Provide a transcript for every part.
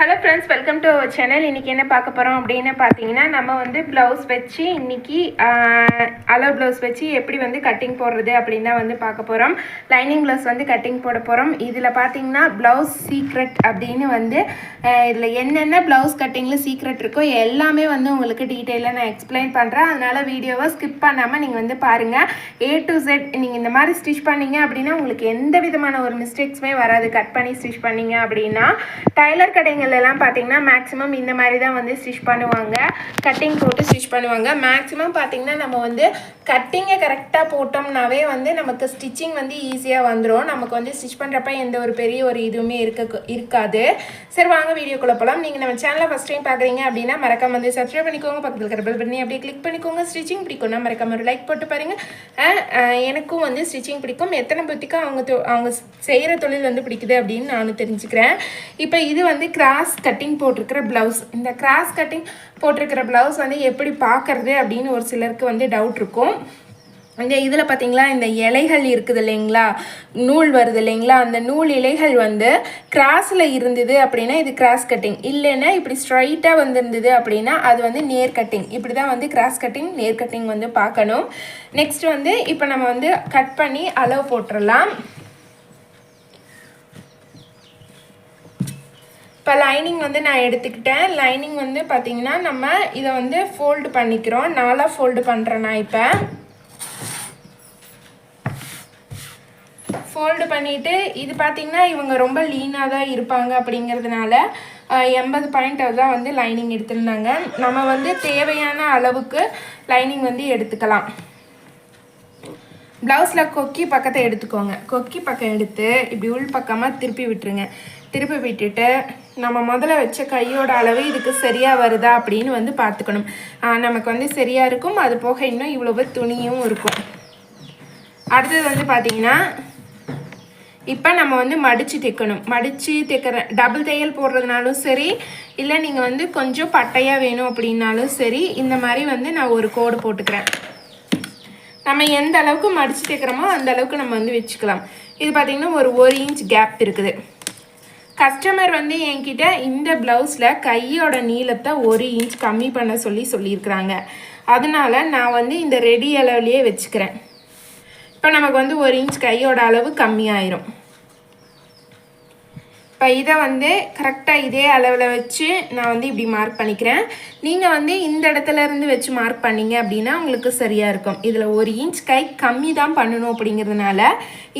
Hello friends welcome to our channel இன்றைக்கி என்ன பார்க்க போகிறோம் அப்படின்னு பார்த்தீங்கன்னா நம்ம வந்து ப்ளவுஸ் வச்சு இன்றைக்கி அலோ ப்ளவுஸ் வச்சு எப்படி வந்து கட்டிங் போடுறது அப்படின்னு தான் வந்து பார்க்க போகிறோம் லைனிங் ப்ளவுஸ் வந்து கட்டிங் போட போகிறோம் இதில் பார்த்தீங்கன்னா ப்ளவுஸ் சீக்ரெட் அப்படின்னு வந்து இதில் என்னென்ன ப்ளவுஸ் கட்டிங்கில் சீக்ரெட் இருக்கோ எல்லாமே வந்து உங்களுக்கு டீட்டெயிலாக நான் எக்ஸ்பிளைன் பண்ணுறேன் அதனால் வீடியோவை ஸ்கிப் பண்ணாமல் நீங்கள் வந்து பாருங்கள் ஏ டு செட் நீங்கள் இந்த மாதிரி ஸ்டிச் பண்ணீங்க அப்படின்னா உங்களுக்கு எந்த விதமான ஒரு மிஸ்டேக்ஸுமே வராது. கட் பண்ணி ஸ்டிச் பண்ணீங்க அப்படின்னா டைலர் கடைங்கள் எல்லாம் பார்த்தீங்கன்னா மேக்ஸிமம் இந்த மாதிரி தான் வந்து ஸ்டிச் பண்ணுவாங்க. கட்டிங் போட்டு ஸ்டிச் பண்ணுவாங்க. மேக்ஸிமம் பார்த்தீங்கன்னா நம்ம வந்து கட்டிங்கை கரெக்டாக போட்டோம்னாவே வந்து நமக்கு ஸ்டிச்சிங் வந்து ஈஸியாக வந்துடும் நமக்கு வந்து ஸ்டிச் பண்ணுறப்ப எந்த ஒரு பெரிய ஒரு இதுவுமே இருக்க இருக்காது. சரி வாங்க வீடியோக்குள்ளே போகலாம் நீங்கள் நம்ம சேனலை ஃபஸ்ட் டைம் பார்க்குறீங்க அப்படின்னா மறக்காம வந்து சப்ஸ்கிரைப் பண்ணிக்கோங்க. பக்கத்தில் இருக்கிற பெல் பண்ணி அப்படியே கிளிக் பண்ணிக்கோங்க. ஸ்டிச்சிங் பிடிக்கும்னா மறக்காம ஒரு லைக் போட்டு பாருங்க. எனக்கும் வந்து ஸ்டிச்சிங் பிடிக்கும். எத்தனை பற்றிக்கும் அவங்க தொ- அவங்க செய்கிற தொழில் வந்து பிடிக்குது அப்படின்னு நானும் தெரிஞ்சுக்கிறேன். இப்போ இது வந்து கிராஸ் கட்டிங் போட்டிருக்கிற ப்ளவுஸ் இந்த கிராஸ் கட்டிங் போட்டிருக்கிற ப்ளவுஸ் வந்து எப்படி பார்க்கறது அப்படின்னு ஒரு சிலருக்கு வந்து டவுட் இருக்கும். இந்த இதில் பார்த்தீங்களா இந்த இலைகள் இருக்குது இல்லைங்களா? நூல் வருது இல்லைங்களா? அந்த நூல் இலைகள் வந்து கிராஸில் இருந்தது அப்படின்னா இது கிராஸ் கட்டிங் இல்லைன்னா இப்படி ஸ்ட்ரைட்டாக வந்திருந்தது அப்படின்னா அது வந்து நேர் கட்டிங் இப்படி தான் வந்து கிராஸ் கட்டிங் நேர் கட்டிங் வந்து பார்க்கணும். நெக்ஸ்ட் வந்து இப்போ நம்ம வந்து கட் பண்ணி அளவு போட்டுடலாம் இப்போ லைனிங் வந்து நான் எடுத்துக்கிட்டேன். லைனிங் வந்து பார்த்தீங்கன்னா நம்ம இதை வந்து ஃபோல்டு பண்ணிக்கிறோம். நாலாக ஃபோல்டு பண்ணுறேன் நான் இப்போ. ஃபோல்டு பண்ணிவிட்டு இது பார்த்திங்கன்னா இவங்க ரொம்ப லீனாக தான் இருப்பாங்க அப்படிங்கிறதுனால எண்பது பாயிண்ட் தான் வந்து லைனிங் எடுத்துருந்தாங்க. நம்ம வந்து தேவையான அளவுக்கு லைனிங் வந்து எடுத்துக்கலாம். ப்ளவுஸில் கொக்கி பக்கத்தை எடுத்துக்கோங்க. கொக்கி பக்கம் எடுத்து இப்படி உள் பக்கமாக திருப்பி விட்டுருங்க. திருப்பி விட்டுட்டு நம்ம முதல்ல வச்ச கையோட அளவு இதுக்கு சரியாக வருதா அப்படின்னு வந்து பார்த்துக்கணும். நமக்கு வந்து சரியாக இருக்கும். அது போக இன்னும் இவ்வளவு துணியும் இருக்கும். அடுத்தது வந்து பார்த்தீங்கன்னா இப்போ நம்ம வந்து மடித்து தைக்கணும். மடித்து தைக்கிற டபுள் தையல் போடுறதுனாலும் சரி இல்லை நீங்கள் வந்து கொஞ்சம் பட்டையாக வேணும் அப்படின்னாலும் சரி இந்த மாதிரி வந்து நான் ஒரு கோடு போட்டுக்கிறேன். நம்ம எந்த அளவுக்கு மடித்து தைக்கிறோமோ அந்த அளவுக்கு நம்ம வந்து வச்சுக்கலாம். இது பார்த்திங்கன்னா ஒரு ஒரு இன்ச் கேப் இருக்குது. கஸ்டமர் வந்து என்கிட்ட இந்த ப்ளவுஸில் கையோட நீளத்தை ஒரு இன்ச் கம்மி பண்ண சொல்லி சொல்லியிருக்கிறாங்க. அதனால் நான் வந்து இந்த ரெடி அளவுலேயே வச்சுக்கிறேன். இப்போ நமக்கு வந்து ஒரு இன்ச் கையோட அளவு கம்மியாயிரும். இப்போ இதை வந்து கரெக்டாக இதே அளவில் வச்சு நான் வந்து இப்படி மார்க் பண்ணிக்கிறேன். நீங்கள் வந்து இந்த இடத்துல இருந்து வச்சு மார்க் பண்ணீங்க அப்படின்னா உங்களுக்கு சரியாக இருக்கும். இதில் ஒரு இன்ச் கை கம்மி தான் பண்ணணும் அப்படிங்கிறதுனால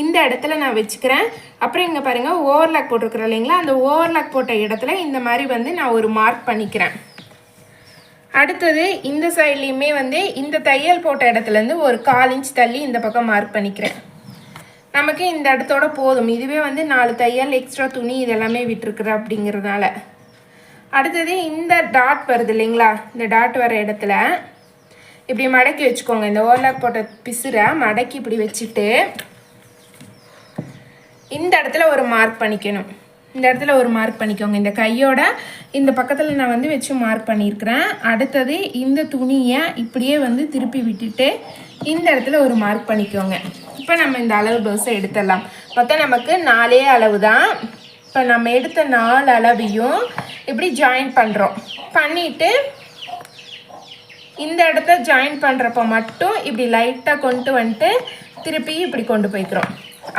இந்த இடத்துல நான் வச்சுக்கிறேன். அப்புறம் இங்கே பாருங்கள் ஓவர்லாக் போட்டிருக்கிறேன் இல்லைங்களா? அந்த ஓவர்லாக் போட்ட இடத்துல இந்த மாதிரி வந்து நான் ஒரு மார்க் பண்ணிக்கிறேன். அடுத்தது இந்த சைட்லேயுமே வந்து இந்த தையல் போட்ட இடத்துலேருந்து ஒரு கால் இன்ச் தள்ளி இந்த பக்கம் மார்க் பண்ணிக்கிறேன். நமக்கு இந்த இடத்தோட போதும். இதுவே வந்து நாலு தையல் எக்ஸ்ட்ரா துணி இதெல்லாமே விட்டுருக்குற அப்படிங்கிறதுனால. அடுத்தது இந்த டாட் வருது இல்லைங்களா? இந்த டாட் வர இடத்துல இப்படி மடக்கி வச்சுக்கோங்க. இந்த ஓவர்லாக் போட்ட பிசுரை மடக்கி இப்படி வச்சுட்டு இந்த இடத்துல ஒரு மார்க் பண்ணிக்கணும். இந்த இடத்துல ஒரு மார்க் பண்ணிக்கோங்க. இந்த கையோட இந்த பக்கத்தில் நான் வந்து வச்சு மார்க் பண்ணியிருக்கிறேன். அடுத்தது இந்த துணியை இப்படியே வந்து திருப்பி விட்டுட்டு இந்த இடத்துல ஒரு மார்க் பண்ணிக்கோங்க. இப்போ நம்ம இந்த அளவு ப்ளவுஸை எடுத்துடலாம். மொத்தம் நமக்கு நாலே அளவு தான் இப்போ நம்ம எடுத்த நாலு அளவையும் இப்படி ஜாயின் பண்ணுறோம் பண்ணிவிட்டு இந்த இடத்த ஜாயின் பண்ணுறப்ப மட்டும் இப்படி லைட்டாக கொண்டு வந்துட்டு திருப்பி இப்படி கொண்டு போய்க்கிறோம்.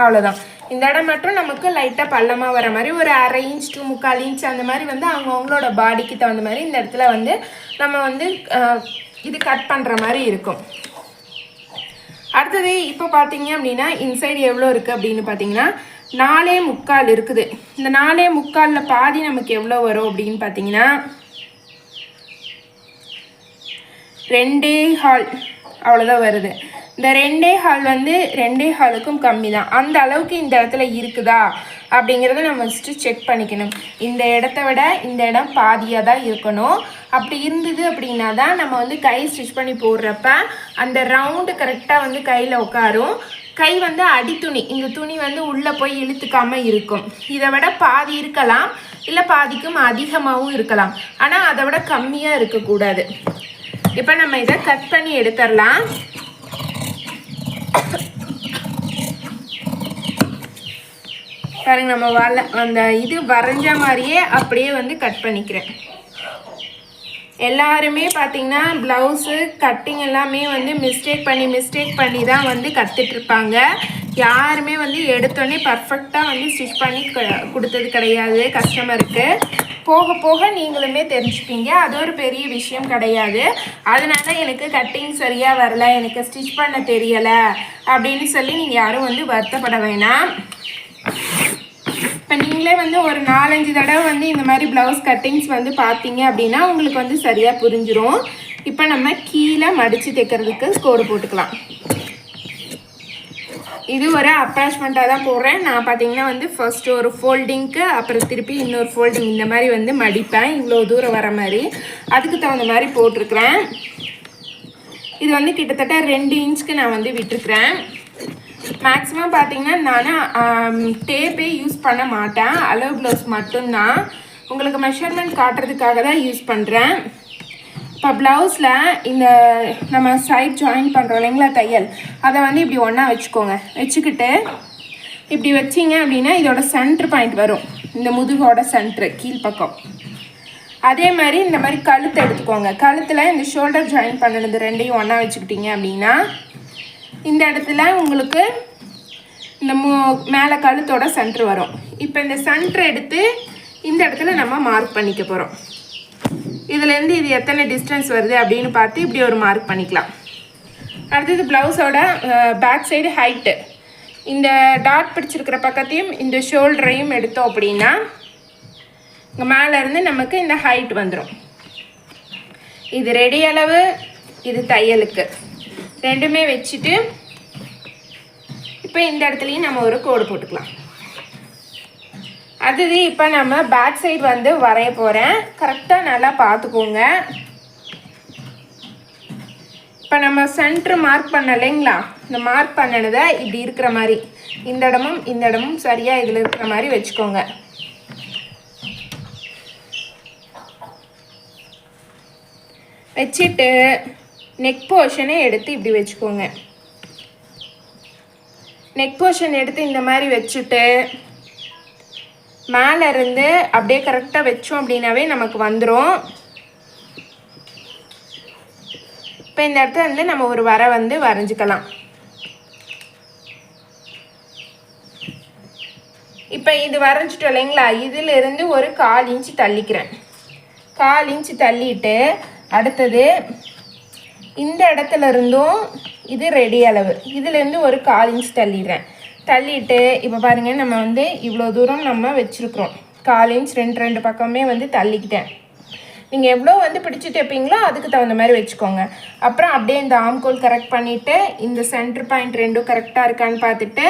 அவ்வளோதான் இந்த இடம் மட்டும் நமக்கு லைட்டாக பள்ளமாக வர மாதிரி ஒரு அரை இன்ச் டூ முக்கால் இன்ச் அந்த மாதிரி வந்து அவங்கவுங்களோட பாடிக்கு தகுந்த மாதிரி இந்த இடத்துல வந்து நம்ம வந்து இது கட் பண்ணுற மாதிரி இருக்கும். அடுத்தது இப்போ பார்த்தீங்க அப்படின்னா இன்சைடு எவ்வளோ இருக்குது அப்படின்னு பார்த்தீங்கன்னா நாலே முக்கால் இருக்குது. இந்த நாலே முக்காலில் பாதி நமக்கு எவ்வளோ வரும் அப்படின்னு பார்த்தீங்கன்னா ரெண்டே ஹால் அவ்வளோதான் வருது. இந்த ரெண்டே ஹால் வந்து ரெண்டே ஹாலுக்கும் கம்மி தான் அந்த அளவுக்கு இந்த இடத்துல இருக்குதா? அப்படிங்கிறத நம்ம ஃபஸ்ட்டு செக் பண்ணிக்கணும். இந்த இடத்த விட இந்த இடம் பாதியாக தான் இருக்கணும். அப்படி இருந்தது அப்படின்னா தான் நம்ம வந்து கை ஸ்டிச் பண்ணி போடுறப்ப அந்த ரவுண்டு கரெக்டாக வந்து கையில் உட்காரும். கை வந்து அடித்துணி இந்த துணி வந்து உள்ளே போய் இழுத்துக்காம இருக்கும். இதை விட பாதி இருக்கலாம் இல்லை பாதிக்கும் அதிகமாகவும் இருக்கலாம். ஆனால் அதை விட கம்மியாக இருக்கக்கூடாது. இப்போ நம்ம இதை கட் பண்ணி எடுத்துடலாம். பாருங்க நம்ம வர அந்த இது வரைஞ்ச மாதிரியே அப்படியே வந்து கட் பண்ணிக்கிறேன். எல்லாருமே பார்த்திங்கன்னா ப்ளவுஸு கட்டிங் எல்லாமே வந்து மிஸ்டேக் பண்ணி மிஸ்டேக் பண்ணி தான் வந்து கற்றுட்டு இருப்பாங்க. யாருமே வந்து எடுத்தோடனே பர்ஃபெக்டாக வந்து ஸ்டிச் பண்ணி க- கொடுத்தது கிடையாது கஸ்டமருக்கு போக போக நீங்களுமே தெரிஞ்சுப்பீங்க. அது ஒரு பெரிய விஷயம் கிடையாது. அதனால எனக்கு கட்டிங் சரியாக வரல எனக்கு ஸ்டிச் பண்ண தெரியலை அப்படின்னு சொல்லி நீங்கள் யாரும் வந்து வருத்தப்பட வேணாம். இப்போ நீங்களே வந்து ஒரு நாலஞ்சு தடவை வந்து இந்த மாதிரி ப்ளவுஸ் கட்டிங்ஸ் வந்து பார்த்தீங்க அப்படின்னா உங்களுக்கு வந்து சரியாக புரிஞ்சிடும் இப்போ நம்ம கீழே மடித்து தைக்கிறதுக்கு ஸ்கோடு போட்டுக்கலாம். இது ஒரு அட்டாச்மெண்ட்டாக தான் போடுறேன். நான் பார்த்தீங்கன்னா வந்து ஃபஸ்ட்டு ஒரு ஃபோல்டிங்க்கு அப்புறம் திருப்பி இன்னொரு ஃபோல்டிங் இந்த மாதிரி வந்து மடிப்பேன். இவ்வளோ தூரம் வர மாதிரி. அதுக்கு தகுந்த மாதிரி போட்டிருக்கிறேன். இது வந்து கிட்டத்தட்ட ரெண்டு இன்ச்சுக்கு நான் வந்து விட்டுருக்குறேன். மேக்ஸிமம் பார்த்தீங்கன்னா நான் டேப்பே யூஸ் பண்ண மாட்டேன். அலோ ப்ளவுஸ் மட்டும்தான். உங்களுக்கு மெஷர்மெண்ட் காட்டுறதுக்காக தான் யூஸ் பண்ணுறேன் இப்போ ப்ளவுஸில் இந்த நம்ம சைட் ஜாயின் பண்ணுறோம் இல்லைங்களா தையல். அதை வந்து இப்படி ஒன்றா வச்சுக்கோங்க. வச்சுக்கிட்டு இப்படி வச்சிங்க அப்படின்னா இதோட சென்ட்ரு பாயிண்ட் வரும். இந்த முதுகோட சென்ட்ரு கீழ்ப்பக்கம் அதே மாதிரி இந்த மாதிரி கழுத்து எடுத்துக்கோங்க. கழுத்தில் இந்த ஷோல்டர் ஜாயின் பண்ணுறது ரெண்டையும் ஒன்றா வச்சுக்கிட்டீங்க அப்படின்னா இந்த இடத்துல உங்களுக்கு இந்த மூ மேலே கழுத்தோட சென்ட்ரு வரும். இப்போ இந்த சென்ட்ரு எடுத்து இந்த இடத்துல நம்ம மார்க் பண்ணிக்க போகிறோம் இதுலேருந்து இது எத்தனை டிஸ்டன்ஸ் வருது அப்படின்னு பார்த்து இப்படி ஒரு மார்க் பண்ணிக்கலாம். அடுத்தது ப்ளவுஸோட பேக் சைடு ஹைட்டு இந்த டாட் பிடிச்சிருக்கிற பக்கத்தையும் இந்த ஷோல்டரையும் எடுத்தோம் அப்படின்னா இங்கே மேலேருந்து நமக்கு இந்த ஹைட் வந்துடும் இது ரெடி அளவு இது தையலுக்கு. ரெண்டுமே வச்சுட்டு இப்போ இந்த இடத்துலையும் நம்ம ஒரு கோடு போட்டுக்கலாம். அடுத்தது இப்போ நம்ம பேக் சைடு வந்து வரைய போகிறேன் கரெக்டாக நல்லா பார்த்துக்கோங்க. இப்போ நம்ம சென்ட்ரு மார்க் பண்ண இல்லைங்களா? இந்த மார்க் பண்ணினதை இப்படி இருக்கிற மாதிரி. இந்த இடமும் இந்த இடமும் சரியாக இதில் இருக்கிற மாதிரி வச்சுக்கோங்க. வச்சுட்டு நெக் போர்ஷனை எடுத்து இப்படி வச்சுக்கோங்க. நெக் போர்ஷன் எடுத்து இந்த மாதிரி வச்சுட்டு மேலே இருந்து அப்படியே கரெக்டாக வச்சோம் அப்படின்னாவே நமக்கு வந்துடும் இப்போ இந்த இடத்துல வந்து நம்ம ஒரு வரை வந்து வரைஞ்சிக்கலாம். இப்போ இது வரைஞ்சிட்டோம் இல்லைங்களா? இதிலிருந்து ஒரு கால் இன்ச்சு தள்ளிக்கிறேன். கால் இன்ச்சு தள்ளிட்டு அடுத்தது இந்த இடத்துல இருந்தும் இது ரெடி அளவு. இதுலேருந்து ஒரு கால் இன்ச் தள்ளிடுறேன். தள்ளிட்டு இப்போ பாருங்கள் நம்ம வந்து இவ்வளோ தூரம் நம்ம வச்சுருக்குறோம். கால் இன்ச் ரெண்டு ரெண்டு பக்கமே வந்து தள்ளிக்கிட்டேன். நீங்கள் எவ்வளோ வந்து பிடிச்சி தைப்பீங்களோ அதுக்கு தகுந்த மாதிரி வச்சுக்கோங்க. அப்புறம் அப்படியே இந்த ஆம்கோல் கரெக்ட் பண்ணிவிட்டு இந்த சென்டர் பாயிண்ட் ரெண்டும் கரெக்டாக இருக்கான்னு பார்த்துட்டு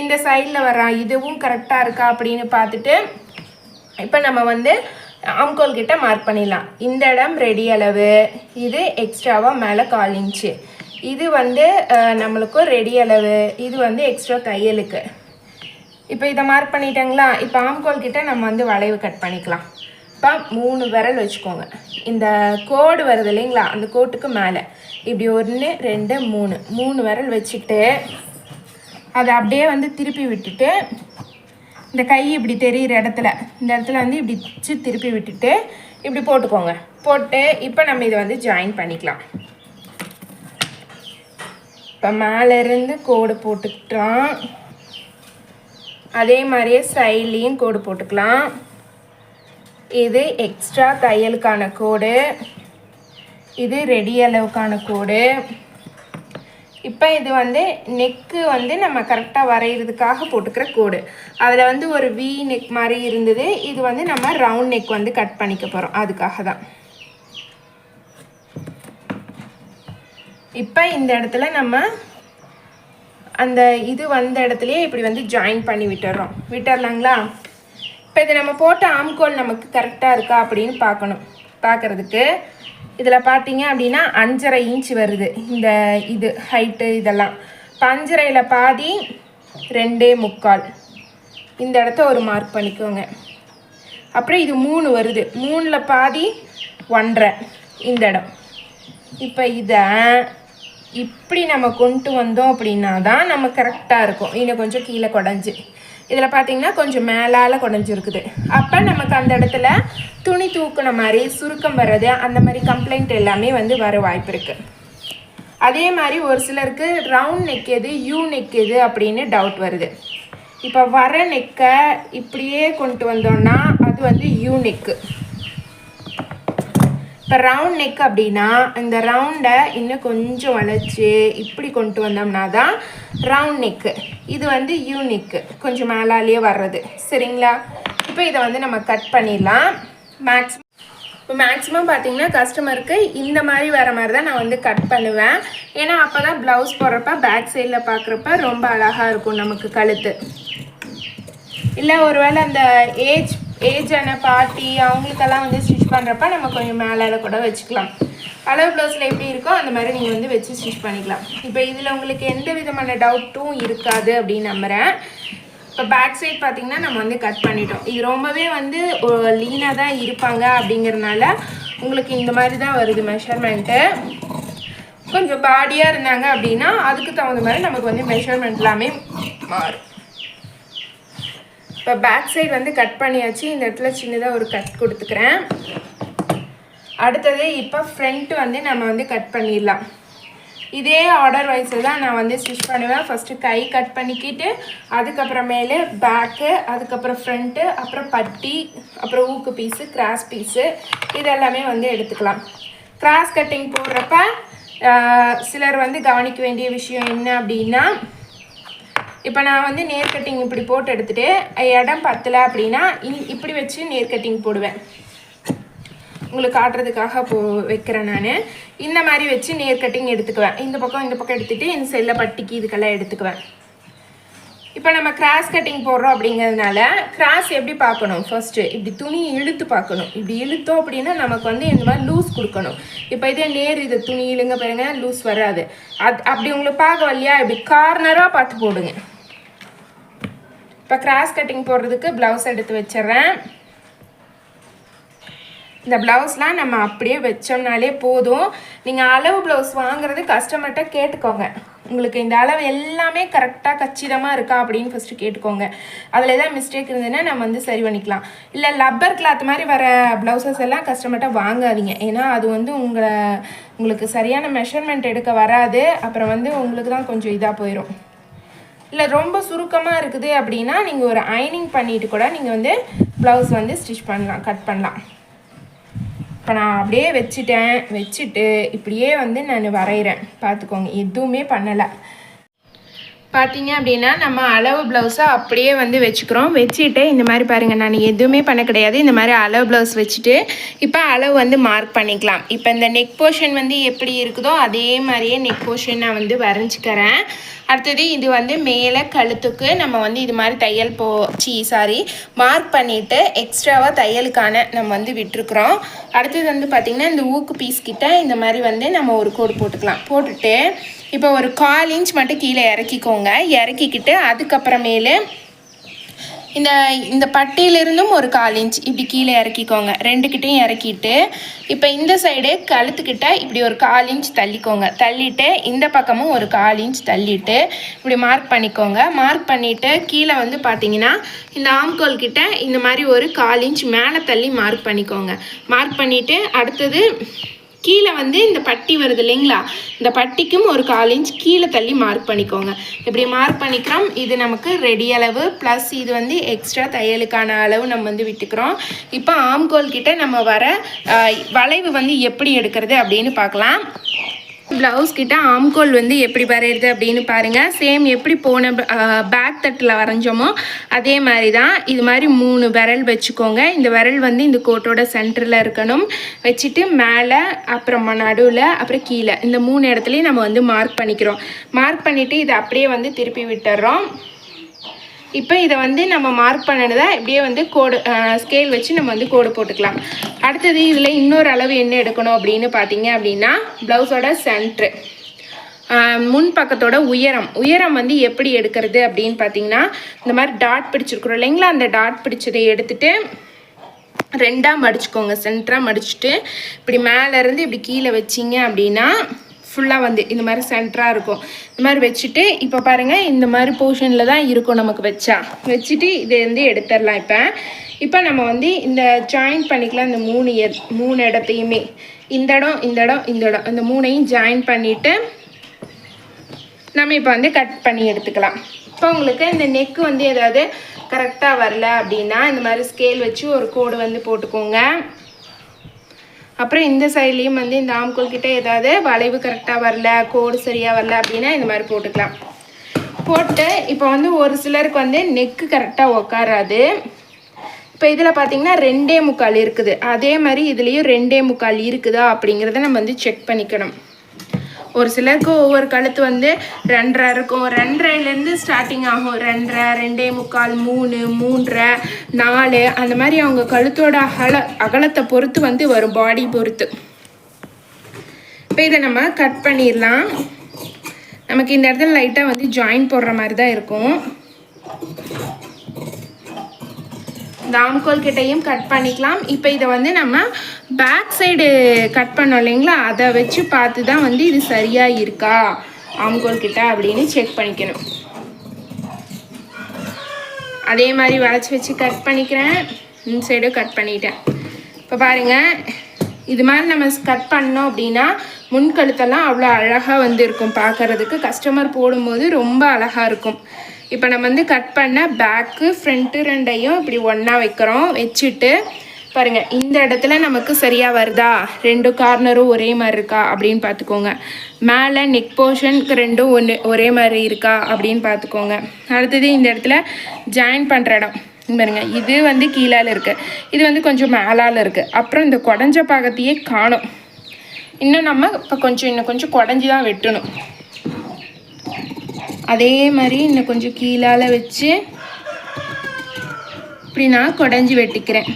இந்த சைடில் வர இதுவும் கரெக்டாக இருக்கா அப்படின்னு பார்த்துட்டு இப்போ நம்ம வந்து ஆம்கோல் கிட்ட மார்க் பண்ணிடலாம். இந்த இடம் ரெடி அளவு. இது எக்ஸ்ட்ராவாக மேலே கால் இன்ச்சு இது வந்து நம்மளுக்கு ரெடி அளவு. இது வந்து எக்ஸ்ட்ரா தையலுக்கு இப்போ இதை மார்க் பண்ணிட்டேங்களா? இப்போ ஆம்கோல் கிட்ட நம்ம வந்து வளைவு கட் பண்ணிக்கலாம். இப்போ மூணு விரல் வச்சுக்கோங்க. இந்த கோடு வருது இல்லைங்களா? அந்த கோட்டுக்கு மேலே. இப்படி ஒன்று ரெண்டு மூணு. மூணு விரல் வச்சுட்டு அதை அப்படியே வந்து திருப்பி விட்டுட்டு இந்த கை இப்படி தெரிகிற இடத்துல இந்த இடத்துல வந்து இப்படி வச்சு திருப்பி விட்டுட்டு இப்படி போட்டுக்கோங்க. போட்டு இப்போ நம்ம இதை வந்து ஜாயின் பண்ணிக்கலாம். இப்போ மேலேருந்து கோடு போட்டுக்கிட்டோம். அதே மாதிரியே சைட்லேயும் கோடு போட்டுக்கலாம். இது எக்ஸ்ட்ரா தையலுக்கான கோடு. இது ரெடி அளவுக்கான கோடு. இப்போ இது வந்து நெக்கு வந்து நம்ம கரெக்டாக வரைகிறதுக்காக போட்டுக்கிற கோடு. அதில் வந்து ஒரு வி நெக் மாதிரி இருந்தது. இது வந்து நம்ம ரவுண்ட் நெக் வந்து கட் பண்ணிக்க போகிறோம் அதுக்காக தான். இப்போ இந்த இடத்துல நம்ம அந்த இது வந்த இடத்துலையே இப்படி வந்து ஜாயின் பண்ணி விட்டுறோம். விட்டுறலாங்களா? இப்போ இது நம்ம போட்ட ஆம்கோல் நமக்கு கரெக்டாக இருக்கா அப்படின்னு பார்க்கணும். பார்க்குறதுக்கு இதில் பார்த்தீங்க அப்படின்னா அஞ்சரை இன்ச் வருது. இந்த இது ஹைட்டு இதெல்லாம். இப்போ அஞ்சரையில் பாதி ரெண்டே முக்கால். இந்த இடத்த ஒரு மார்க் பண்ணிக்கோங்க. அப்புறம் இது மூணு வருது. மூணில் பாதி ஒன்றரை. இந்த இடம். இப்போ இதை இப்படி நம்ம கொண்டு வந்தோம் அப்படின்னா தான் நம்ம கரெக்டாக இருக்கும். இன்னும் கொஞ்சம் கீழே குடஞ்சி. இதில் பார்த்தீங்கன்னா கொஞ்சம் மேலால் குடஞ்சிருக்குது அப்போ நமக்கு அந்த இடத்துல துணி தூக்குன மாதிரி சுருக்கம் வர்றது அந்த மாதிரி கம்ப்ளைண்ட் எல்லாமே வந்து வர வாய்ப்பு இருக்குது அதே மாதிரி ஒரு சிலருக்கு ரவுண்ட் நெக் எது யூ நெக் எது அப்படின்னு டவுட் வருது. இப்போ வர நெக்கை இப்படியே கொண்டு வந்தோம்னா அது வந்து யூ நெக்கு இப்போ ரவுண்ட் நெக் அப்படின்னா இந்த ரவுண்டை இன்னும் கொஞ்சம் வளைச்சி இப்படி கொண்டு வந்தோம்னா தான் ரவுண்ட் நெக்கு இது வந்து யூ நெக்கு கொஞ்சம் மேலாலேயே வர்றது. சரிங்களா? இப்போ இதை வந்து நம்ம கட் பண்ணிடலாம். மேக்ஸிமம் இப்போ மேக்ஸிமம் பார்த்தீங்கன்னா கஸ்டமருக்கு இந்த மாதிரி வர மாதிரி தான் நான் வந்து கட் பண்ணுவேன். ஏன்னா அப்போ தான் ப்ளவுஸ் போடுறப்ப பேக் சைடில் பார்க்குறப்ப ரொம்ப அழகாக இருக்கும் நமக்கு கழுத்து. இல்லை ஒருவேளை அந்த ஏஜ் ஏஜான பாட்டி அவங்களுக்கெல்லாம் வந்து ஸ்டிச் பண்ணுறப்ப நம்ம கொஞ்சம் மேலே கூட வச்சுக்கலாம். அளவு ப்ளவுஸில் எப்படி இருக்கோ அந்த மாதிரி நீங்கள் வந்து வச்சு ஸ்டிச் பண்ணிக்கலாம். இப்போ இதில் உங்களுக்கு எந்த விதமான டவுட்டும் இருக்காது அப்படின்னு நம்புகிறேன் இப்போ பேக் சைட் பார்த்திங்கன்னா நம்ம வந்து கட் பண்ணிட்டோம். இது ரொம்பவே வந்து லீனாக தான் இருப்பாங்க அப்படிங்கிறனால உங்களுக்கு இந்த மாதிரி தான் வருது மெஷர்மெண்ட்டு கொஞ்சம் பாடியாக இருந்தாங்க அப்படின்னா அதுக்கு தகுந்த மாதிரி நமக்கு வந்து மெஷர்மெண்ட் எல்லாமே மாறும். இப்போ பேக் சைடு வந்து கட் பண்ணியாச்சு. இந்த இடத்துல சின்னதாக ஒரு கட் கொடுத்துக்கிறேன். அடுத்தது இப்போ ஃப்ரண்ட் வந்து நம்ம வந்து கட் பண்ணிடலாம். இதே ஆர்டர் வைஸ் தான் நான் வந்து ஸ்டிச் பண்ணுவேன். ஃபஸ்ட்டு கை கட் பண்ணிக்கிட்டு அதுக்கப்புறமேலு பேக்கு அதுக்கப்புறம் ஃப்ரண்ட்டு அப்புறம் பட்டி அப்புறம் ஊக்கு பீஸு கிராஸ் பீஸு இதெல்லாமே வந்து எடுத்துக்கலாம். கிராஸ் கட்டிங் போடுறப்ப சிலர் வந்து கவனிக்க வேண்டிய விஷயம் என்ன அப்படின்னா இப்போ நான் வந்து நேர் கட்டிங் இப்படி போட்டு எடுத்துகிட்டு இடம் பத்தலை அப்படின்னா இப்படி வச்சு நேர் கட்டிங் போடுவேன். உங்களுக்கு காட்டுறதுக்காக போ வைக்கிறேன் நான். இந்த மாதிரி வச்சு நேர் கட்டிங் எடுத்துக்குவேன். இந்த பக்கம் இந்த பக்கம் எடுத்துகிட்டு இந்த சைடில் பட்டிக்கு இதுக்கெல்லாம் எடுத்துக்குவேன். இப்போ நம்ம கிராஸ் கட்டிங் போடுறோம் அப்படிங்கிறதுனால கிராஸ் எப்படி பார்க்கணும்? ஃபர்ஸ்ட்டு இப்படி துணி இழுத்து பார்க்கணும். இப்படி இழுத்தோம் அப்படின்னா நமக்கு வந்து இந்த மாதிரி லூஸ் கொடுக்கணும். இப்போ இதே நேர் இது துணி இழுங்க பாருங்க லூஸ் வராது. அது அப்படி உங்களுக்கு பார்க்க வரலையா? இப்படி கார்னராக பார்த்து போடுங்க. இப்போ கிராஸ் கட்டிங் போடுறதுக்கு ப்ளவுஸ் எடுத்து வச்சிடுறேன். இந்த ப்ளவுஸ்லாம் நம்ம அப்படியே வச்சோம்னாலே போதும். நீங்கள் அளவு ப்ளவுஸ் வாங்குறது கஸ்டமர்கிட்ட கேட்டுக்கோங்க. உங்களுக்கு இந்த அளவு எல்லாமே கரெக்டாக கச்சிதமாக இருக்கா அப்படின்னு ஃபஸ்ட்டு கேட்டுக்கோங்க. அதில் ஏதாவது மிஸ்டேக் இருந்ததுன்னா நம்ம வந்து சரி பண்ணிக்கலாம். இல்லை லப்பர் கிளாத் மாதிரி வர ப்ளவுசஸ் எல்லாம் கஸ்டமர்கிட்ட வாங்காதீங்க. ஏன்னா அது வந்து உங்களை உங்களுக்கு சரியான மெஷர்மெண்ட் எடுக்க வராது. அப்புறம் வந்து உங்களுக்கு தான் கொஞ்சம் இதாக போயிடும் இல்லை ரொம்ப சுருக்கமாக இருக்குது அப்படின்னா நீங்கள் ஒரு அயனிங் பண்ணிட்டு கூட நீங்கள் வந்து ப்ளவுஸ் வந்து ஸ்டிச் பண்ணலாம் கட் பண்ணலாம். இப்போ நான் அப்படியே வச்சுட்டேன் வச்சுட்டு இப்படியே வந்து நான் வரைகிறேன் பார்த்துக்கோங்க எதுவுமே பண்ணலை. பார்த்தீங்க அப்படின்னா நம்ம அளவு ப்ளவுஸை அப்படியே வந்து வச்சுக்கிறோம். வச்சுட்டு இந்த மாதிரி பாருங்கள் நான் எதுவுமே பண்ண கிடையாது. இந்த மாதிரி அளவு ப்ளவுஸ் வச்சுட்டு இப்போ அளவு வந்து மார்க் பண்ணிக்கலாம். இப்போ இந்த நெக் போர்ஷன் வந்து எப்படி இருக்குதோ அதே மாதிரியே நெக் போர்ஷன் நான் வந்து வரைஞ்சிக்கிறேன். அடுத்தது இது வந்து மேலே கழுத்துக்கு நம்ம வந்து இது மாதிரி தையல் போ சி சாரி மார்க் பண்ணிவிட்டு எக்ஸ்ட்ராவாக தையலுக்கான நம்ம வந்து விட்டுருக்குறோம். அடுத்தது வந்து பார்த்திங்கன்னா இந்த ஊக்கு பீஸ் கிட்ட இந்த மாதிரி வந்து நம்ம ஒரு கோடு போட்டுக்கலாம். போட்டுட்டு இப்போ ஒரு கால் இன்ச் மட்டும் கீழே இறக்கிக்கோங்க. இறக்கிக்கிட்டு அதுக்கப்புறமேலு இந்த இந்த பட்டியிலிருந்தும் ஒரு கால் இன்ச் இப்படி கீழே இறக்கிக்கோங்க. ரெண்டுக்கிட்டையும் இறக்கிட்டு இப்போ இந்த சைடு கழுத்துக்கிட்ட இப்படி ஒரு கால் இன்ச் தள்ளிக்கோங்க. தள்ளிட்டு இந்த பக்கமும் ஒரு கால் இன்ச் தள்ளிட்டு இப்படி மார்க் பண்ணிக்கோங்க. மார்க் பண்ணிவிட்டு கீழே வந்து பார்த்தீங்கன்னா இந்த ஆம்கோல் கிட்ட இந்த மாதிரி ஒரு கால் இன்ச் மேலே தள்ளி மார்க் பண்ணிக்கோங்க. மார்க் பண்ணிவிட்டு அடுத்தது கீழே வந்து இந்த பட்டி வருது இல்லைங்களா? இந்த பட்டிக்கும் ஒரு கால் இன்ச் கீழே தள்ளி மார்க் பண்ணிக்கோங்க. இப்படி மார்க் பண்ணிக்கிறோம். இது நமக்கு ரெடி அளவு. ப்ளஸ் இது வந்து எக்ஸ்ட்ரா தையலுக்கான அளவு நம்ம வந்து விட்டுக்கிறோம். இப்போ ஆம்கோல் கிட்ட நம்ம வர வளைவு வந்து எப்படி எடுக்கிறது அப்படின்னு பார்க்கலாம். ப்ளவுஸ் கிட்ட ஆம்கோல் வந்து எப்படி வரைகிறது அப்படின்னு பாருங்கள் சேம் எப்படி போன பேக் தட்டில் வரைஞ்சோமோ அதே மாதிரி தான் இது மாதிரி மூணு விரல் வச்சுக்கோங்க. இந்த விரல் வந்து இந்த கோட்டோட சென்டரில் இருக்கணும். வச்சுட்டு மேலே அப்புறமா நடுவில் அப்புறம் கீழே. இந்த மூணு இடத்துலையும் நம்ம வந்து மார்க் பண்ணிக்கிறோம். மார்க் பண்ணிவிட்டு இதை அப்படியே வந்து திருப்பி விட்டுறோம். இப்போ இதை வந்து நம்ம மார்க் பண்ணதை இப்படியே வந்து கோடு ஸ்கேல் வச்சு நம்ம வந்து கோடு போட்டுக்கலாம். அடுத்தது இதில் இன்னொரு அளவு என்ன எடுக்கணும் அப்படின்னு பார்த்தீங்க அப்படின்னா ப்ளவுஸோட சென்ட்ரு முன் பக்கத்தோட உயரம். உயரம் வந்து எப்படி எடுக்கிறது அப்படின்னு பார்த்தீங்கன்னா இந்த மாதிரி டாட் பிடிச்சிருக்கிறோம் இல்லைங்களா? அந்த டாட் பிடிச்சதை எடுத்துகிட்டு ரெண்டாக மடிச்சுக்கோங்க. சென்டராக மடிச்சுட்டு இப்படி மேலேருந்து இப்படி கீழே வச்சிங்க அப்படின்னா ஃபுல்லாக வந்து இந்த மாதிரி சென்டராக இருக்கும். இந்த மாதிரி வச்சுட்டு இப்போ பாருங்கள் இந்த மாதிரி போர்ஷனில் தான் இருக்கும் நமக்கு வச்சா. வச்சுட்டு இதை வந்து எடுத்துடலாம் இப்போ. இப்போ நம்ம வந்து இந்த ஜாயின் பண்ணிக்கலாம் இந்த மூணு மூணு இடத்தையுமே. இந்த இடம் இந்த இடம் இந்த இடம். இந்த மூணையும் ஜாயின் பண்ணிவிட்டு நம்ம இப்போ வந்து கட் பண்ணி எடுத்துக்கலாம். இப்போ உங்களுக்கு இந்த நெக்கு வந்து ஏதாவது கரெக்டாக வரல அப்படின்னா இந்த மாதிரி ஸ்கேல் வச்சு ஒரு கோடு வந்து போட்டுக்கோங்க. அப்புறம் இந்த சைட்லேயும் வந்து இந்த ஆம்கோல் கிட்டே ஏதாவது வளைவு கரெக்டாக வரல கோடு சரியாக வரல அப்படின்னா இந்த மாதிரி போட்டுக்கலாம். போட்டு இப்போ வந்து ஒரு சிலருக்கு வந்து நெக்கு கரெக்டாக உக்காராது இப்போ இதில் பார்த்தீங்கன்னா ரெண்டே முக்கால் இருக்குது. அதே மாதிரி இதுலேயும் ரெண்டே முக்கால் இருக்குதா அப்படிங்கிறத நம்ம வந்து செக் பண்ணிக்கணும். ஒரு சிலருக்கு ஒவ்வொரு கழுத்து வந்து ரெண்டரை இருக்கும். ரெண்டரைலேருந்து ஸ்டார்டிங் ஆகும். ரெண்டரை ரெண்டே முக்கால் மூணு மூன்றரை நாலு அந்த மாதிரி அவங்க கழுத்தோட அகல அகலத்தை பொறுத்து வந்து வரும் பாடி பொறுத்து. இப்போ இதை நம்ம கட் பண்ணிடலாம். நமக்கு இந்த இடத்துல லைட்டாக வந்து ஜாயின் போடுற மாதிரி தான் இருக்கும். இந்த ஆம்கோல் கிட்டையும் கட் பண்ணிக்கலாம். இப்போ இதை வந்து நம்ம பேக் சைடு கட் பண்ணோம் இல்லைங்களா? அதை வச்சு பார்த்து தான் வந்து இது சரியாக இருக்கா? ஆம்கோல் அப்படின்னு செக் பண்ணிக்கணும். அதே மாதிரி வளைச்சி வச்சு கட் பண்ணிக்கிறேன். இந்த சைடும் கட் பண்ணிட்டேன். இப்போ பாருங்கள் இது மாதிரி நம்ம கட் பண்ணோம் அப்படின்னா முன்கழுத்தெல்லாம் அவ்வளோ அழகாக வந்து இருக்கும் பார்க்கறதுக்கு. கஸ்டமர் போடும்போது ரொம்ப அழகாக இருக்கும். இப்போ நம்ம வந்து கட் பண்ண பேக்கு ஃப்ரண்ட்டு ரெண்டையும் இப்படி ஒன்றா வைக்கிறோம். வச்சுட்டு பாருங்கள் இந்த இடத்துல நமக்கு சரியாக வருதா? ரெண்டு கார்னரும் ஒரே மாதிரி இருக்கா அப்படின்னு பார்த்துக்கோங்க. மேலே நெக் போர்ஷனுக்கு ரெண்டும் ஒன்று ஒரே மாதிரி இருக்கா அப்படின்னு பார்த்துக்கோங்க. அடுத்தது இந்த இடத்துல ஜாயின் பண்ணுற இடம். பாருங்க இது வந்து கீழால இருக்குது இது வந்து கொஞ்சம் மேலால் இருக்குது அப்புறம் இந்த குடஞ்ச பாகத்தையே காணும். இன்னும் நம்ம இப்போ கொஞ்சம் இன்னும் கொஞ்சம் குடஞ்சி தான் வெட்டணும். அதே மாதிரி இன்னும் கொஞ்சம் கீழால் வச்சு இப்படி நான் குடஞ்சி வெட்டிக்கிறேன்.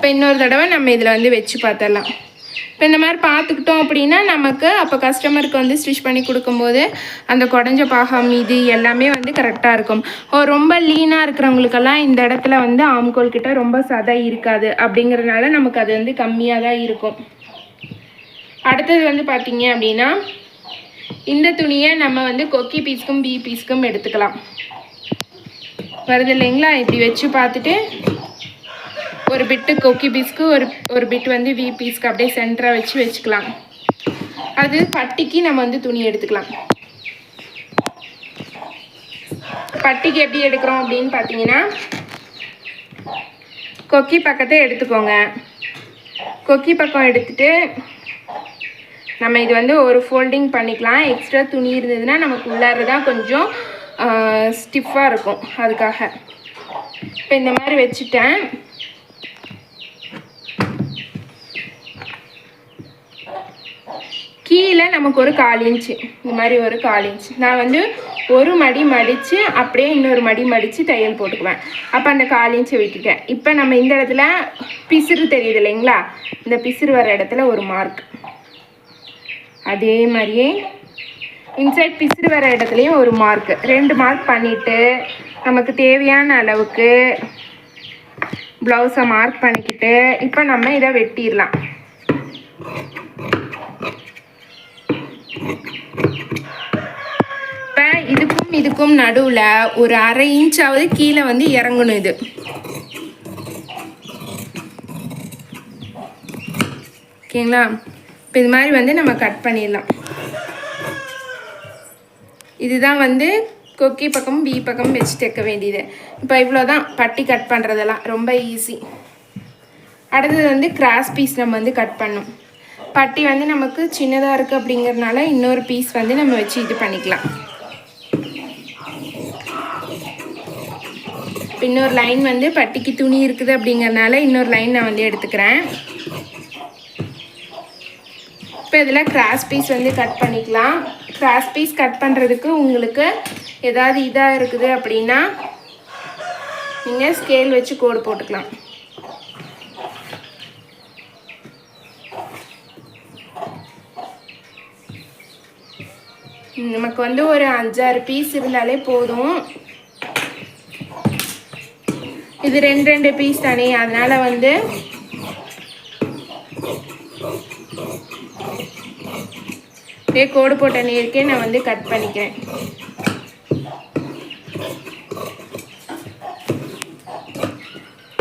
இப்போ இன்னொரு தடவை நம்ம இதில் வந்து வச்சு பார்த்துடலாம். இப்போ இந்த மாதிரி பார்த்துக்கிட்டோம் அப்படின்னா நமக்கு அப்போ கஸ்டமருக்கு வந்து ஸ்டிச் பண்ணி கொடுக்கும்போது அந்த குடஞ்ச பாகம் இது எல்லாமே வந்து கரெக்டாக இருக்கும். ஓ ரொம்ப லீனாக இருக்கிறவங்களுக்கெல்லாம் இந்த இடத்துல வந்து ஆம்கோல் கிட்ட ரொம்ப சதை இருக்காது அப்படிங்கிறதுனால நமக்கு அது வந்து கம்மியாக தான் இருக்கும். அடுத்தது வந்து பார்த்தீங்க அப்படின்னா இந்த துணியை நம்ம வந்து கொக்கி பீஸ்க்கும் பி பீஸ்க்கும் எடுத்துக்கலாம். வருது இல்லைங்களா? இப்படி வச்சு பார்த்துட்டு ஒரு பிட்டு கொக்கி பீஸ்க்கு ஒரு ஒரு பிட் வந்து வி பீஸ்க்கு அப்படியே சென்டராக வச்சு வச்சுக்கலாம். அது பட்டிக்கு நம்ம வந்து துணி எடுத்துக்கலாம். பட்டிக்கு எப்படி எடுக்கிறோம் அப்படின்னு பார்த்தீங்கன்னா கொக்கி பக்கத்தை எடுத்துக்கோங்க. கொக்கி பக்கம் எடுத்துகிட்டு நம்ம இது வந்து ஒரு ஃபோல்டிங் பண்ணிக்கலாம். எக்ஸ்ட்ரா துணி இருந்ததுன்னா நமக்கு உள்ளார தான் கொஞ்சம் ஸ்டிஃபாக இருக்கும். அதுக்காக. இப்போ இந்த மாதிரி வச்சுட்டேன். கீழே நமக்கு ஒரு கால் இன்ச்சு. இந்த மாதிரி ஒரு கால் இன்ச் நான் வந்து ஒரு மடி மடித்து அப்படியே இன்னொரு மடி மடித்து தையல் போட்டுக்குவேன். அப்போ அந்த கால் இன்ச்சை விட்டுட்டேன். இப்போ நம்ம இந்த இடத்துல பிசிறு தெரியுது இல்லைங்களா? இந்த பிசிறு வர இடத்துல ஒரு மார்க் அதே மாதிரியே இன்சைட் பிசிறு வர இடத்துலையும் ஒரு மார்க் ரெண்டு மார்க் பண்ணிவிட்டு நமக்கு தேவையான அளவுக்கு ப்ளவுஸை மார்க் பண்ணிக்கிட்டு இப்போ நம்ம இதை வெட்டிடலாம். இப்போ இதுக்கும் இதுக்கும் நடுவில் ஒரு அரை இன்ச்சாவது கீழே வந்து இறங்கணும் இது. ஓகேங்களா? இப்போ இது மாதிரி வந்து நம்ம கட் பண்ணிடலாம். இதுதான் வந்து கொக்கி பக்கம் பி பக்கம் வச்சு தைக்க வேண்டியது. இப்போ இவ்வளோதான் பட்டி கட் பண்ணுறதெல்லாம் ரொம்ப ஈஸி அடுத்தது வந்து கிராஸ் பீஸ் நம்ம வந்து கட் பண்ணும் பட்டி வந்து நமக்கு சின்னதாக இருக்குது அப்படிங்கிறதுனால இன்னொரு பீஸ் வந்து நம்ம வச்சு இது பண்ணிக்கலாம். இன்னொரு லைன் வந்து பட்டிக்கு துணி இருக்குது அப்படிங்கறனால இன்னொரு லைன் நான் வந்து எடுத்துக்கிறேன். இப்போ இதில் கிராஸ் பீஸ் வந்து கட் பண்ணிக்கலாம். கிராஸ் பீஸ் கட் பண்ணுறதுக்கு உங்களுக்கு ஏதாவது இதாக இருக்குது அப்படின்னா நீங்கள் ஸ்கேல் வச்சு கோடு போட்டுக்கலாம். நமக்கு வந்து ஒரு அஞ்சாறு பீஸ் இருந்தாலே போதும். இது ரெண்டு ரெண்டு பீஸ் தானே அதனால் வந்து அப்படியே கோடு போட்ட நீருக்கே நான் வந்து கட் பண்ணிக்கிறேன்.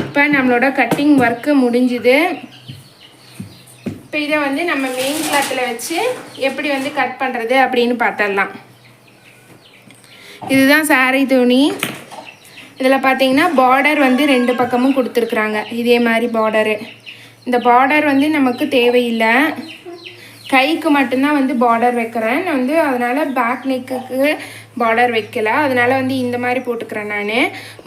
இப்போ நம்மளோட கட்டிங் ஒர்க்கு முடிஞ்சுது. இப்போ இதை வந்து நம்ம மெயின் கிளாத்தில் வச்சு எப்படி வந்து கட் பண்ணுறது அப்படின்னு பார்த்துடலாம். இதுதான் saree துணி. இதில் பார்த்தீங்கன்னா பார்டர் வந்து ரெண்டு பக்கமும் கொடுத்துருக்குறாங்க. இதே மாதிரி பார்டரு இந்த பார்டர் வந்து நமக்கு தேவையில்லை. கைக்கு மட்டும்தான் வந்து பார்டர் வைக்கிறேன். நான் வந்து அதனால் பேக் நெக்குக்கு பார்டர் வைக்கல. அதனால் வந்து இந்த மாதிரி போட்டுக்கிறேன் நான்.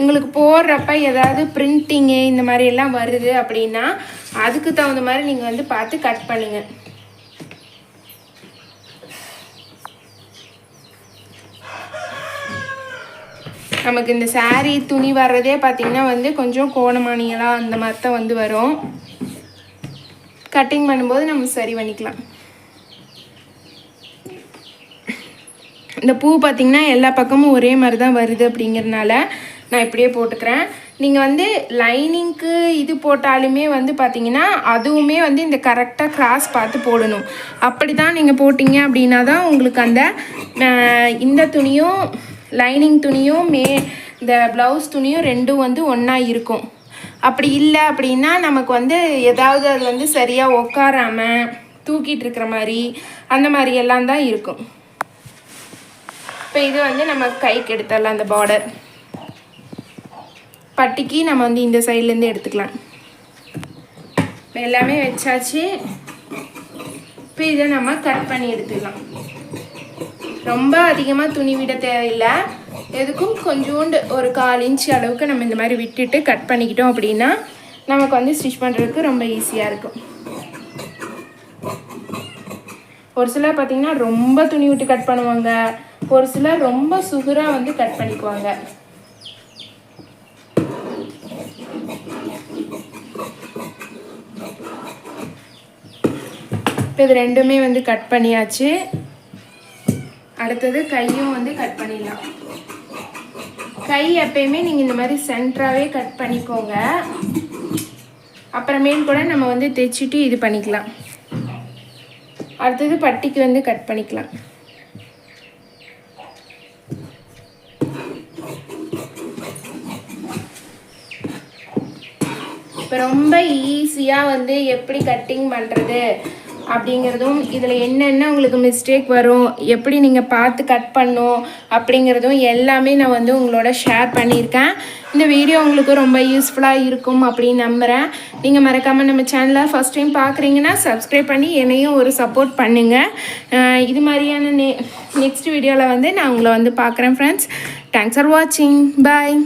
உங்களுக்கு போடுறப்ப ஏதாவது பிரிண்டிங்கு இந்த மாதிரி எல்லாம் வருது அப்படின்னா அதுக்கு தகுந்த மாதிரி நீங்கள் வந்து பார்த்து கட் பண்ணுங்கள் நமக்கு இந்த சாரீ துணி வர்றதே பார்த்திங்கன்னா வந்து கொஞ்சம் கோணமானியெல்லாம் அந்த மாதிரி தான் வந்து வரும். கட்டிங் பண்ணும்போது நம்ம சரி பண்ணிக்கலாம். இந்த பூ பார்த்திங்கன்னா எல்லா பக்கமும் ஒரே மாதிரி தான் வருது அப்படிங்கிறனால நான் இப்படியே போட்டுக்கிறேன். நீங்கள் வந்து லைனிங்க்கு இது போட்டாலுமே வந்து பார்த்தீங்கன்னா அதுவுமே வந்து இந்த கரெக்டாக கிராஸ் பார்த்து போடணும். அப்படி தான் நீங்கள் போட்டிங்க அப்படின்னா தான் உங்களுக்கு அந்த இந்த துணியும் லைனிங் துணியும் மே இந்த ப்ளவுஸ் துணியும் ரெண்டும் வந்து ஒன்றா இருக்கும். அப்படி இல்லை அப்படின்னா நமக்கு வந்து ஏதாவது அது வந்து சரியாக உட்காராமல் தூக்கிட்டு இருக்கிற மாதிரி அந்த மாதிரி எல்லாம் தான் இருக்கும். இப்போ இது வந்து நம்ம கைக்கு எடுத்துடலாம் அந்த பார்டர் பட்டிக்கு நம்ம வந்து இந்த சைட்லேருந்து எடுத்துக்கலாம். இப்போ எல்லாமே வச்சாச்சு. இப்போ இதை நம்ம கட் பண்ணி எடுத்துக்கலாம். ரொம்ப அதிகமாக துணி விட தேவையில்லை. எதுக்கும் கொஞ்சோண்டு ஒரு கால் இன்ச் அளவுக்கு நம்ம இந்த மாதிரி விட்டுட்டு கட் பண்ணிக்கிட்டோம் அப்படின்னா நமக்கு வந்து ஸ்டிச் பண்ணுறதுக்கு ரொம்ப ஈஸியாக இருக்கும். ஒரு சிலர் பார்த்திங்கன்னா ரொம்ப துணி விட்டு கட் பண்ணுவாங்க. ஒரு சிலர் ரொம்ப சுகராக வந்து கட் பண்ணிக்குவாங்க. இப்போ இது ரெண்டுமே வந்து கட் பண்ணியாச்சு. அடுத்தது கையும் வந்து கட் பண்ணிடலாம். கை எப்பயுமே நீங்கள் இந்த மாதிரி சென்டராகவே கட் பண்ணிக்கோங்க. அப்புறமேல் கூட நம்ம வந்து தைச்சிட்டு இது பண்ணிக்கலாம். அடுத்தது பட்டிக்கு வந்து கட் பண்ணிக்கலாம். இப்போ ரொம்ப ஈஸியாக வந்து எப்படி கட்டிங் பண்ணுறது அப்படிங்கிறதும் இதில் என்னென்ன உங்களுக்கு மிஸ்டேக் வரும் எப்படி நீங்கள் பார்த்து கட் பண்ணும் அப்படிங்கிறதும் எல்லாமே நான் வந்து உங்களோட ஷேர் பண்ணியிருக்கேன். இந்த வீடியோ உங்களுக்கு ரொம்ப யூஸ்ஃபுல்லாக இருக்கும் அப்படின்னு நம்புகிறேன் நீங்கள் மறக்காமல் நம்ம சேனலை ஃபஸ்ட் டைம் பார்க்குறீங்கன்னா சப்ஸ்கிரைப் பண்ணி என்னையும் ஒரு சப்போர்ட் பண்ணுங்கள் இது மாதிரியான நெ நெக்ஸ்ட் வீடியோவில் வந்து நான் உங்களை வந்து பார்க்குறேன் ஃப்ரெண்ட்ஸ் தேங்க்ஸ் ஃபார் வாட்சிங் பாய்